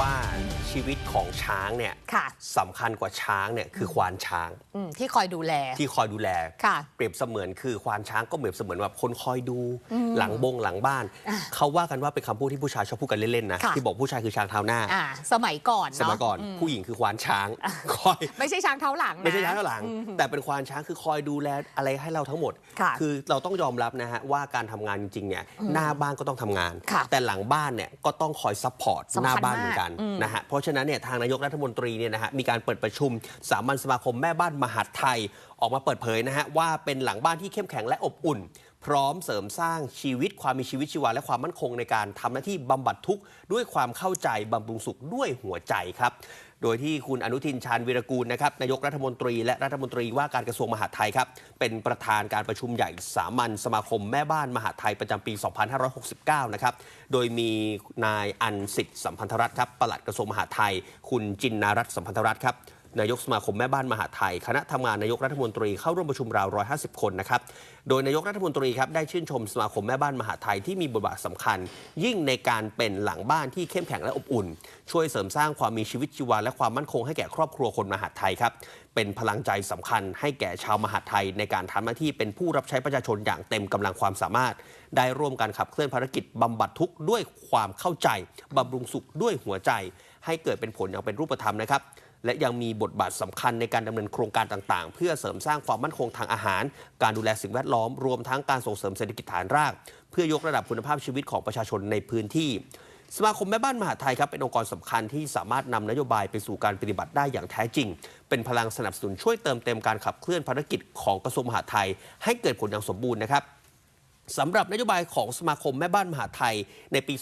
ว่าชีวิตของช้างเนี่ยค่ะ สำคัญกว่าช้างเนี่ยคือควานช้าง อืมที่คอยดูแล ที่คอยดูแล ค่ะ เปรียบเสมือนคือควานช้างก็เปรียบเสมือนแบบคนคอยดูหลังบงหลังบ้าน เขาว่ากันว่าเป็นคำพูดที่ผู้ชายชอบพูดกันเล่นๆนะค่ะ ที่บอกผู้ชายคือช้างเท้าหน้า อ่า สมัยก่อนสมัยเนาะก่อนผู้หญิงคือควานช้างคอย ไม่ใช่ช้างเท้าหลังนะ ไม่ใช่ช้างเท้าหลัง แต่เป็นควานช้างคือคอยดูแลอะไรให้เราทั้งหมดค่ะอเราต้องยอมรับนะฮะว่าการทำงานจริงๆเนี่ยหน้าบ้านก็ต้องทำงาน ค่ะแต่หลังบ้านเนี่ยก็ต้องคอยซัพพอร์ตสำคัญหน้าบ้านเหมือนกันมากอืมนะฮะเพราะฉะนั้นเนี่ยทางนายกรัฐมนตรีเนี่ยนะฮะมีการเปิดประชุมสามัญสมาคมแม่บ้านมหาดไทย ออกมาเปิดเผยนะฮะว่าเป็นหลังบ้านที่เข้มแข็งและอบอุ่น พร้อมเสริมสร้างชีวิตความมีชีวิตชีวาและความมั่นคงในการทำหน้าที่บำบัดทุกข์ด้วยความเข้าใจบำรุงสุขด้วยหัวใจครับโดยที่คุณอนุทินชาญวีรกูลนะครับนายกรัฐมนตรีและรัฐมนตรีว่าการกระทรวงมหาดไทยครับ เป็นประธานการประชุมใหญ่สามัญสมาคมแม่บ้านมหาดไทยประจำปี 2569 นะครับ โดยมีนายอันสิทธิ์สัมพันธรัตน์ครับปลัดกระทรวงมหาดไทย คุณจินนารัตน์สัมพันธรัตน์ครับ นายกสมาคมแม่บ้านมหาไทย คณะทำงานนายกรัฐมนตรีเข้าร่วมประชุมราว 150 คนนะครับ โดยนายกรัฐมนตรีครับได้ชื่นชมสมาคมแม่บ้านมหาไทยที่มีบทบาทสำคัญ ยิ่งในการเป็นหลังบ้านที่เข้มแข็งและอบอุ่น ช่วยเสริมสร้างความมีชีวิตชีวาและความมั่นคงให้แก่ครอบครัวคนมหาไทยครับเป็นพลังใจสำคัญให้แก่ชาวมหาไทย ในการทำหน้าที่เป็นผู้รับใช้ประชาชนอย่างเต็มกำลังความสามารถ ได้ร่วมกันขับเคลื่อนภารกิจบำบัดทุกข์ด้วยความเข้าใจบำรุงสุขด้วยหัวใจ ให้เกิดเป็นผลอย่างเป็นรูปธรรมนะครับ และยังมีบทบาทสำคัญในการดำเนินโครงการต่างๆ เพื่อเสริมสร้างความมั่นคงทางอาหาร การดูแลสิ่งแวดล้อม รวมทั้งการส่งเสริมเศรษฐกิจฐานราก เพื่อยกระดับคุณภาพชีวิตของประชาชนในพื้นที่สมาคมแม่บ้านมหาไทยครับเป็นองค์กรสำคัญที่สามารถนำนโยบายไปสู่การปฏิบัติได้อย่างแท้จริง เป็นพลังสนับสนุนช่วยเติมเต็มการขับเคลื่อนภารกิจของกระทรวงมหาดไทย ให้เกิดผลอย่างสมบูรณ์นะครับ สำหรับนโยบายของสมาคมแม่บ้านมหาดไทยในปี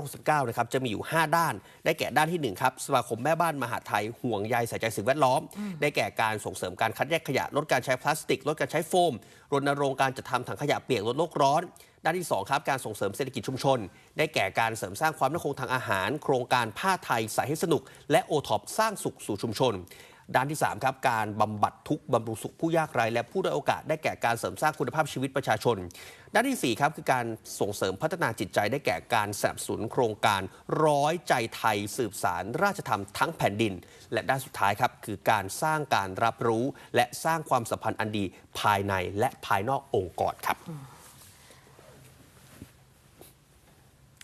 2569 นะครับ จะมีอยู่ 5 ด้าน ได้แก่ด้านที่ 1 ครับ สมาคมแม่บ้านมหาดไทย ห่วงใยใส่ใจสิ่งแวดล้อม ได้แก่การส่งเสริมการคัดแยกขยะ ลดการใช้พลาสติก ลดการใช้โฟม รณรงค์การจัดทำถังขยะเปียกลดโลกร้อน ด้านที่ 2 ครับ การส่งเสริมเศรษฐกิจชุมชน ได้แก่การเสริมสร้างความมั่นคงทางอาหาร โครงการผ้าไทยใส่ให้สนุก และโอท็อปสร้างสุขสู่ชุมชน ด้านที่ 3 ครับ การบำบัดทุกข์บำรุงสุขผู้ยากไร้และผู้ด้อยโอกาสได้แก่การเสริมสร้างคุณภาพชีวิตประชาชน ด้านที่ 4 ครับ คือการส่งเสริมพัฒนาจิตใจได้แก่การสนับสนุนโครงการร้อยใจไทยสืบสารราชธรรมทั้งแผ่นดิน และด้านสุดท้ายครับ คือการสร้างการรับรู้ และสร้างความสัมพันธ์อันดีภายในและภายนอกองค์กรครับ